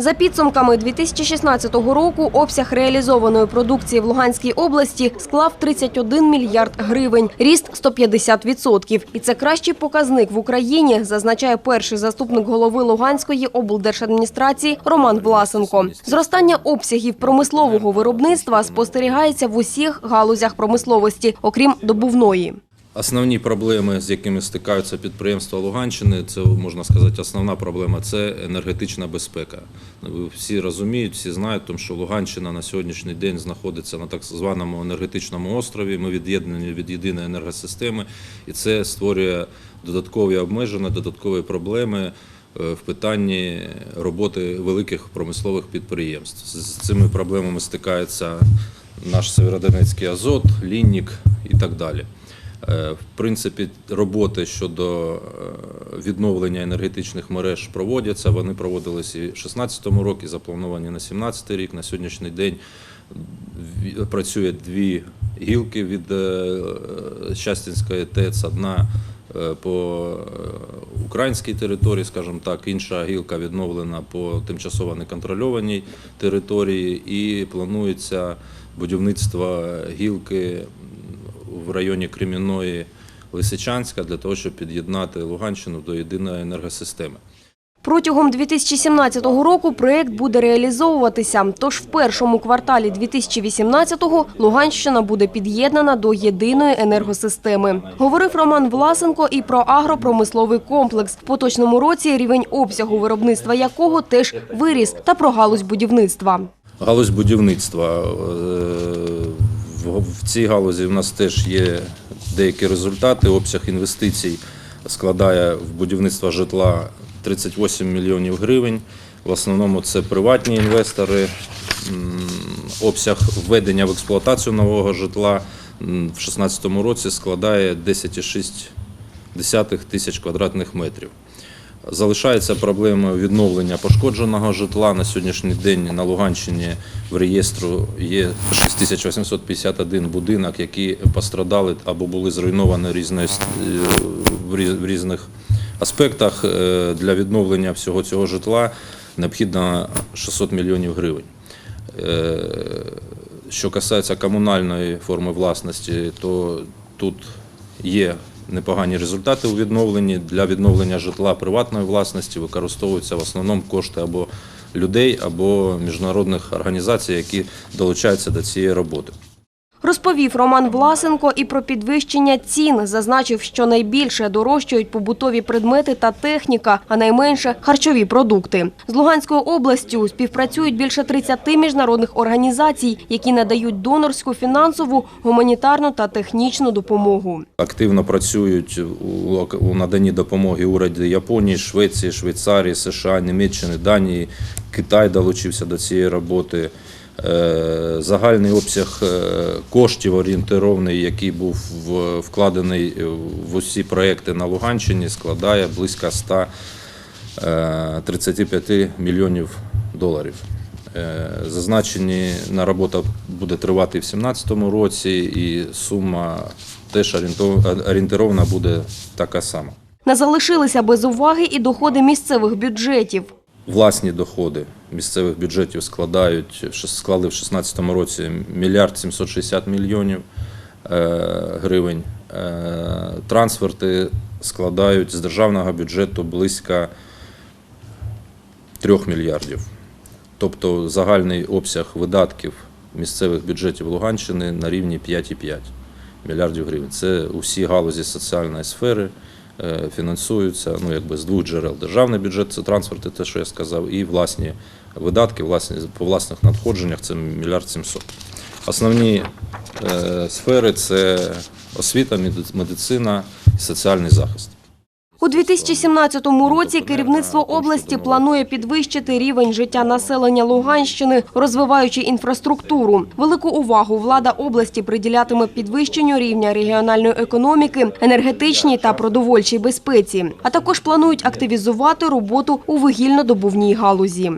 За підсумками 2016 року обсяг реалізованої продукції в Луганській області склав 31 мільярд гривень, ріст 150%. І це кращий показник в Україні, зазначає перший заступник голови Луганської облдержадміністрації Роман Власенко. Зростання обсягів промислового виробництва спостерігається в усіх галузях промисловості, окрім добувної. Основні проблеми, з якими стикаються підприємства Луганщини, це можна сказати, основна проблема це енергетична безпека. Всі розуміють, всі знають, тому що Луганщина на сьогоднішній день знаходиться на так званому енергетичному острові. Ми від'єднані від єдиної енергосистеми, і це створює додаткові обмеження, додаткові проблеми. е, В питанні роботи великих промислових підприємств з цими проблемами стикається наш Северодонецький Азот, Ліннік і так далі. Е, В принципі, роботи щодо е, відновлення енергетичних мереж проводяться. Вони проводилися і в 2016 році, заплановані на 2017 рік. На сьогоднішній день ві- працює дві гілки від е, Щастинської ТЕЦ. Одна е, по е, українській території, скажімо так, інша гілка відновлена по тимчасово неконтрольованій території і планується будівництво гілки в районі Кремінної Лисичанська для того, щоб під'єднати Луганщину до єдиної енергосистеми. Протягом 2017 року проєкт буде реалізовуватися. Тож в першому кварталі 2018-го Луганщина буде під'єднана до єдиної енергосистеми. Говорив Роман Власенко і про агропромисловий комплекс. В поточному році рівень обсягу виробництва якого теж виріс, та про галузь будівництва. Галузь будівництва. В цій галузі в нас теж є деякі результати. Обсяг інвестицій складає в будівництво житла 38 мільйонів гривень. В основному це приватні інвестори. Обсяг введення в експлуатацію нового житла в 2016 році складає 10,6 тисяч квадратних метрів. Залишається проблема відновлення пошкодженого житла. На сьогоднішній день на Луганщині в реєстру є 6851 будинок, які пострадали або були зруйновані різною е, в різних аспектах. Е, Для відновлення всього цього житла необхідно 600 мільйонів гривень. Е, Що касається комунальної форми власності, то тут є непогані результати у відновленні. Для відновлення житла приватної власності використовуються в основному кошти або людей, або міжнародних організацій, які долучаються до цієї роботи. Розповів Роман Власенко і про підвищення цін. Зазначив, що найбільше дорожчають побутові предмети та техніка, а найменше харчові продукти. З Луганською областю співпрацюють більше 30 міжнародних організацій, які надають донорську, фінансову, гуманітарну та технічну допомогу. Активно працюють у наданні допомоги уряди Японії, Швеції, Швейцарії, США, Німеччини, Данії. Китай долучився до цієї роботи. Е, Загальний обсяг е, коштів орієнтировний, який був вкладений в усі проекти на Луганщині, складає близько 135 мільйонів доларів. Е, Зазначені на робота буде тривати в 2017 році, і сума теж орієнтирована буде така сама. Не залишилися без уваги і доходи місцевих бюджетів. Власні доходи місцевих бюджетів складають склали в 2016 році мільярд 760 мільйонів е, гривень. Е, Трансферти складають з державного бюджету близько 3 мільярдів. Тобто загальний обсяг видатків місцевих бюджетів Луганщини на рівні 5,5 мільярдів гривень. Це усі галузі соціальної сфери фінансуються ну, якби з двох джерел. Державний бюджет це транспорти, те, що я сказав, і власні видатки, власні, по власних надходженнях це мільярд 700. Основні е, сфери це освіта, медицина і соціальний захист. У 2017 році керівництво області планує підвищити рівень життя населення Луганщини, розвиваючи інфраструктуру. Велику увагу влада області приділятиме підвищенню рівня регіональної економіки, енергетичній та продовольчій безпеці. А також планують активізувати роботу у вугільно-добувній галузі.